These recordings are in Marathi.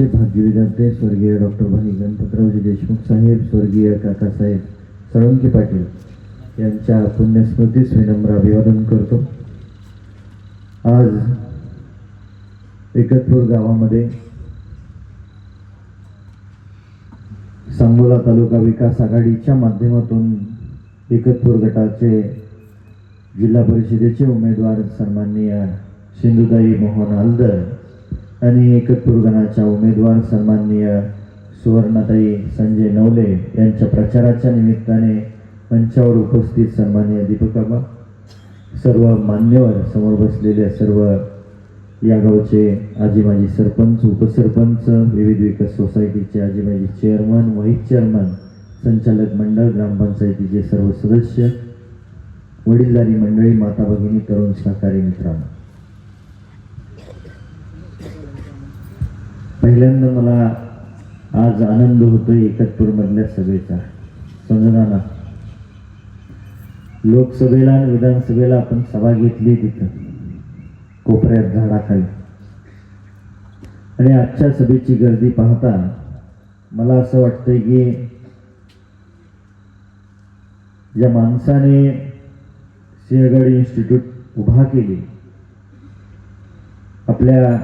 आजचे भाग्य विद्यार्थी स्वर्गीय डॉक्टर भाई गणपतरावजी देशमुख साहेब स्वर्गीय काकासाहेब साळुंके पाटील यांच्या पुण्यस्मृतीस विनम्र अभिवादन करतो. आज एकतपूर गावामध्ये सांगोला तालुका विकास आघाडीच्या माध्यमातून एकतपूर गटाचे जिल्हा परिषदेचे उमेदवार सन्माननीय सिंधुताई मोहन हलदर आणि एकतपूर गणाच्या उमेदवार सन्माननीय सुवर्णाताई संजय नवले यांच्या प्रचाराच्या निमित्ताने मंचावर उपस्थित सन्माननीय दीपकाबा सर्व मान्यवर समोर बसलेल्या सर्व या गावचे आजी माजी सरपंच उपसरपंच विविध विकास सोसायटीचे आजी माजी चेअरमन व्हाईस चेअरमन संचालक मंडळ ग्रामपंचायतीचे सर्व सदस्य वडीलधारी मंडळी माता भगिनी तरुण सहकारी मित्रांनो. पहिल्यांदा मला आज आनंद होतोय एकतपूरमधल्या सभेचा. समजना ना लोकसभेला आणि विधानसभेला आपण सभा घेतली तिथं कोपऱ्यात झाडाखाली. आणि आजच्या सभेची गर्दी पाहता मला असं वाटतंय की ज्या माणसाने सिंहगड इन्स्टिट्यूट उभा केली आपल्या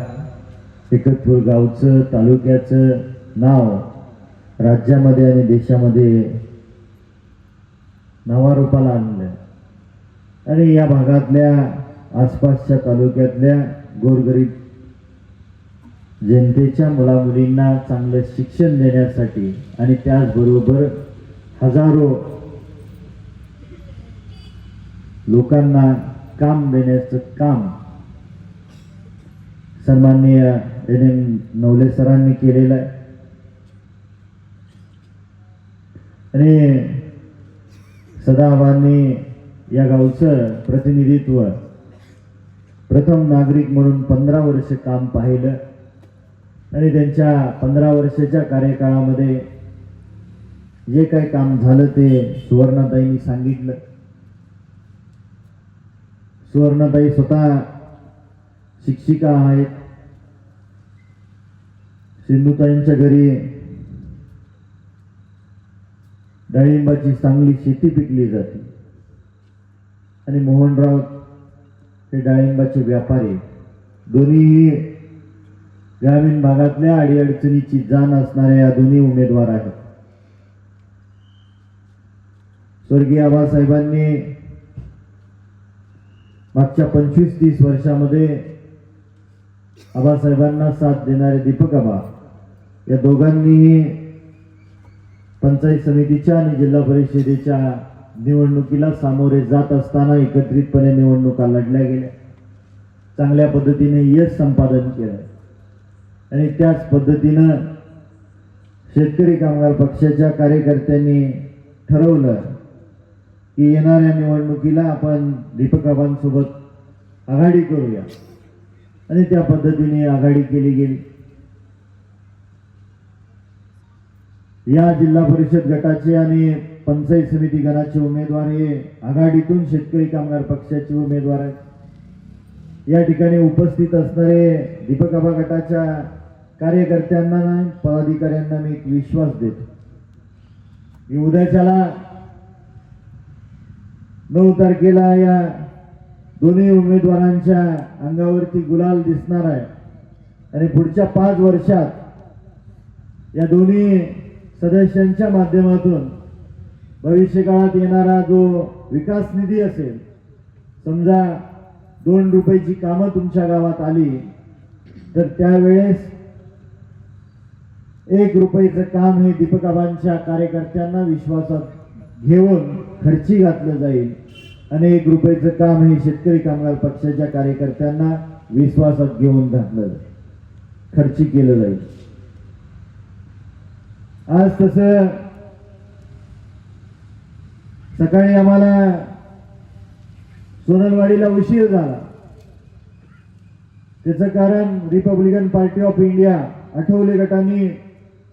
एकतपूर गावचं तालुक्याचं नाव राज्यामध्ये आणि देशामध्ये नावारूपाला आणलं आणि या भागातल्या आसपासच्या तालुक्यातल्या गोरगरीब जनतेच्या मुलामुलींना चांगलं शिक्षण देण्यासाठी आणि त्याचबरोबर हजारो लोकांना काम देण्याचं काम सन्माननीय एन एम नवले सरांनी केलेलं आहे. आणि सदाबांनी या गावचं प्रतिनिधित्व प्रथम नागरिक म्हणून पंधरा वर्ष काम पाहिलं. आणि त्यांच्या पंधरा वर्षाच्या कार्यकाळामध्ये जे काही काम झालं ते सुवर्णाताईंनी सांगितलं. सुवर्णाताई स्वतः शिक्षिका आहेत. सिंधुताईंच्या घरी डाळिंबाची चांगली शेती पिकली जाते. आणि मोहनराव हे डाळिंबाचे व्यापारी दोन्हीही ग्रामीण भागातल्या अडीअडचणीची जाण असणाऱ्या या दोन्ही उमेदवार आहेत. स्वर्गीय आबासाहेबांनी मागच्या पंचवीस तीस वर्षामध्ये आबासाहेबांना साथ देणारे दीपक आबा. या दोघांनीही पंचायत समितीच्या आणि जिल्हा परिषदेच्या निवडणुकीला सामोरे जात असताना एकत्रितपणे निवडणुका लढल्या गेल्या. चांगल्या पद्धतीने यश संपादन केलं. आणि त्याच पद्धतीनं शेतकरी कामगार पक्षाच्या कार्यकर्त्यांनी ठरवलं की येणाऱ्या निवडणुकीला आपण दीपकाबांसोबत आघाडी करूया. आणि त्या पद्धतीने आघाडी केली गेली. या जिल्हा परिषद गटाचे आणि पंचायत समिती गणाचे उमेदवार हे आघाडीतून शेतकरी कामगार पक्षाचे उमेदवार आहेत. या ठिकाणी उपस्थित असणारे दीपकाबा गटाच्या कार्यकर्त्यांना पदाधिकाऱ्यांना मी एक विश्वास देतो. मी उद्याच्याला नऊ तारखेला या दोन्ही उमेदवारांच्या अंगावरती गुलाल दिसणार आहे. आणि पुढच्या पाच वर्षात या दोन्ही सदस्यांच्या माध्यमातून भविष्यकाळात येणारा जो विकास निधी असेल समजा दोन रुपयाची कामं तुमच्या गावात आली तर त्यावेळेस एक रुपयाचं काम हे दीपकाबांच्या कार्यकर्त्यांना विश्वासात घेऊन खर्ची घातलं जाईल. अनेक रुपयाचं काम हे शेतकरी कामगार पक्षाच्या कार्यकर्त्यांना विश्वासात घेऊन घातलं खर्ची केलं जाईल. आज तस सकाळी आम्हाला सोनलवाडीला उशीर झाला. त्याचं कारण Republican party of India Athawale गटाने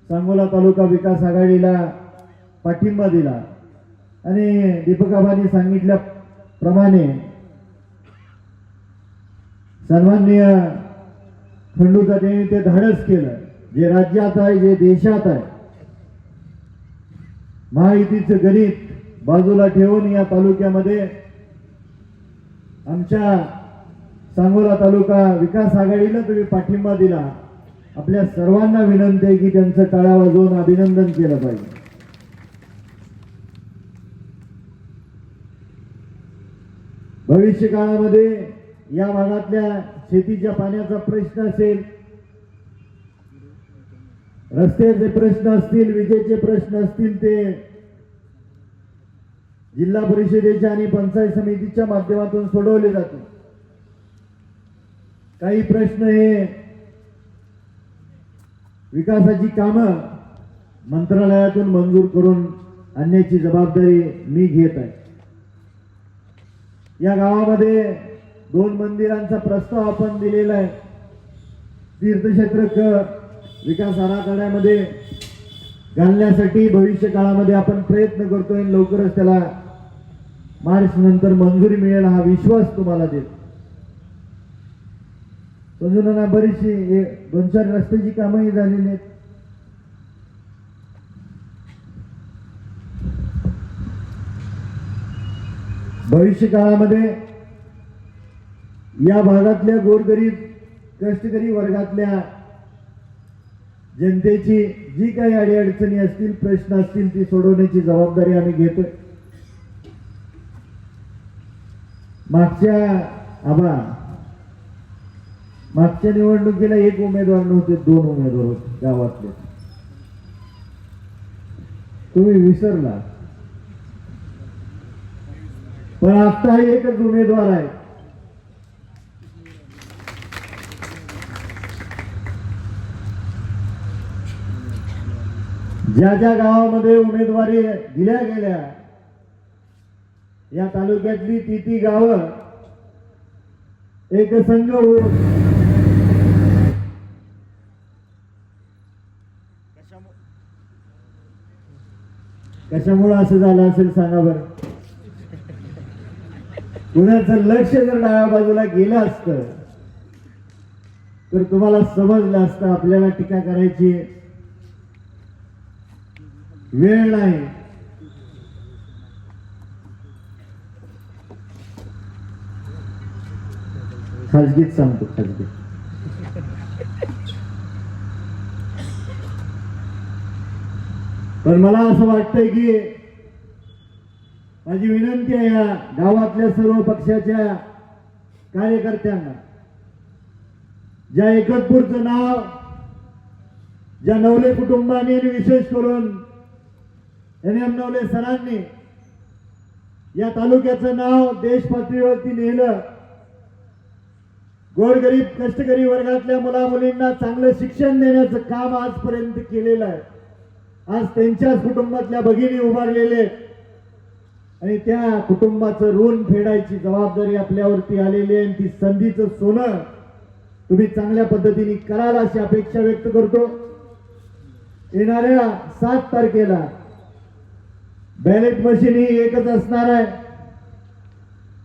सांगोला तालुका विकास आघाडीला पाठिंबा दिला. आणि दीपकाबांनी प्रमाणे सन्माननीय त्यांनी ते धाडस केलं. जे राज्यात आहे जे देशात आहे. महायुतीचं गणित बाजूला ठेवून या तालुक्यामध्ये आमच्या सांगोला तालुका विकास आघाडीला तुम्ही पाठिंबा दिला. आपल्या सर्वांना विनंती आहे की त्यांचं टाळ्या वाजवून अभिनंदन केलं पाहिजे. भविष्य काळामध्ये या भागातल्या शेतीच्या पाण्याचा प्रश्न असेल रस्त्याचे प्रश्न असतील विजेचे प्रश्न असतील ते जिल्हा परिषदेच्या आणि पंचायत समितीच्या माध्यमातून सोडवले जातील. काही प्रश्न हे विकासाची कामं मंत्रालयातून मंजूर करून आणण्याची जबाबदारी मी घेत आहे. या गावामध्ये दोन मंदिरांचा प्रस्ताव आपण दिलेला आहे. तीर्थक्षेत्र क विकास आराखड्यामध्ये घालण्यासाठी भविष्य काळामध्ये आपण प्रयत्न करतोय आणि लवकरच त्याला मार्च नंतर मंजुरी मिळेल हा विश्वास तुम्हाला देतो. समजून बरीचशी दोन चार रस्त्याची कामंही झालेली आहेत. भविष्य काळामध्ये या भागातल्या गोरगरीब कष्टकरी वर्गातल्या जनतेची जी काही अडीअडचणी असतील प्रश्न असतील ती सोडवण्याची जबाबदारी आम्ही घेतोय. मागच्या आबा मागच्या निवडणुकीला एक उमेदवार नव्हते दोन उमेदवार होते गावातले. तुम्ही विसरला. पण आता एकच उमेदवार आहे. ज्या ज्या गावामध्ये उमेदवारी दिल्या गेल्या या तालुक्यातली ती ती गावं एक संघ होऊन कशामुळे असं झालं असेल सांगा बरं. कुणाचं लक्ष जर डाव्या बाजूला गेलं असतं तर तुम्हाला समजलं असतं आपल्याला टीका करायची वेळ नाही. खाजगीत सांगतो खाजगीत. पण मला असं वाटतंय की माझी विनंती आहे या गावातल्या सर्व पक्षाच्या कार्यकर्त्यांना. ज्या एकतपूरचं नाव ज्या नवले कुटुंबाने आणि विशेष करून एन एम नवले सरांनी या तालुक्याचं नाव देश पातळीवरती नेलं. गोरगरीब कष्टकरी वर्गातल्या मुला मुलींना चांगलं शिक्षण देण्याचं काम आजपर्यंत केलेलं आहे. आज त्यांच्याच कुटुंबातल्या भगिनी उभारलेले आणि त्या कुटुंबाचं ऋण फेडायची जबाबदारी आपल्यावरती आलेली आहे आणि ती संधीचं सोनं तुम्ही चांगल्या पद्धतीने कराल अशी अपेक्षा व्यक्त करतो. येणाऱ्या सात तारखेला बॅलेट मशीन ही एकच असणार आहे.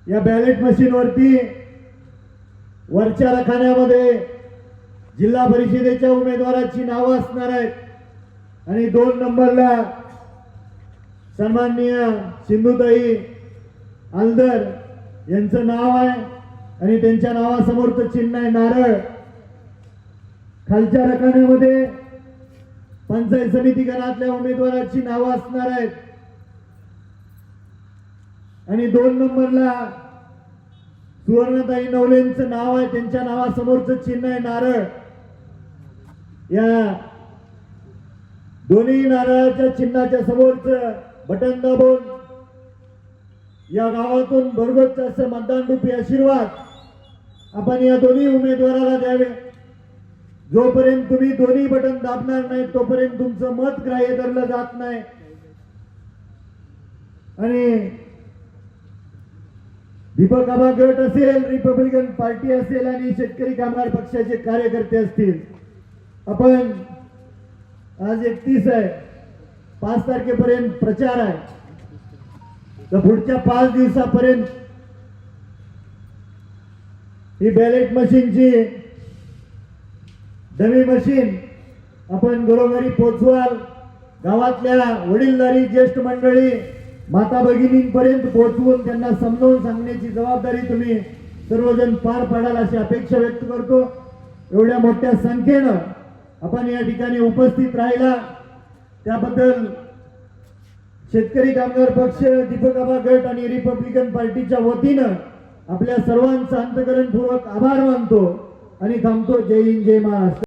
या बॅलेट मशीनवरती वरच्या रखान्यामध्ये जिल्हा परिषदेच्या उमेदवाराची नावं असणार आहेत. आणि दोन नंबरला सन्माननीय सिंधुताई आलदर यांचं नाव आहे आणि त्यांच्या नावासमोरचं चिन्ह आहे नारळ. खालच्या रकान्यामध्ये पंचायत समिती गणातल्या उमेदवाराची नावं असणार आहेत. आणि दोन नंबरला सुवर्णताई नवलेंचं नाव आहे त्यांच्या नावासमोरचं चिन्ह आहे नारळ. या दोन्ही नारळाच्या चिन्हाच्या समोरचं बटन दाबून या गावातून भरगोच असं मतदान रूपी आशीर्वाद आपण या दोन्ही उमेदवाराला द्यावे. जोपर्यंत तुम्ही दोन्ही बटन दाबणार नाही तोपर्यंत तुमचं मत ग्राह्य धरलं जात नाही. आणि दीपक आबा गट असेल रिपब्लिकन पार्टी असेल आणि शेतकरी कामगार पक्षाचे कार्यकर्ते असतील. आपण आज एकतीस आहे. पाच तारखेपर्यंत प्रचार आहे. तर पुढच्या पाच दिवसापर्यंत ही बॅलेट मशीनची डमी मशीन आपण घरोघरी पोचवाल. गावातल्या वडीलधारी ज्येष्ठ मंडळी माता भगिनींपर्यंत पोहोचवून त्यांना समजावून सांगण्याची जबाबदारी तुम्ही सर्वजण पार पाडाल अशी अपेक्षा व्यक्त करतो. एवढ्या मोठ्या संख्येनं आपण या ठिकाणी उपस्थित राहिला. त्याबद्दल शेतकरी कामगार पक्ष दीपक आबा गट आणि रिपब्लिकन पार्टीच्या वतीनं आपल्या सर्वांचा अंतकरणपूर्वक आभार मानतो आणि थांबतो. जय हिंद जय महाराष्ट्र.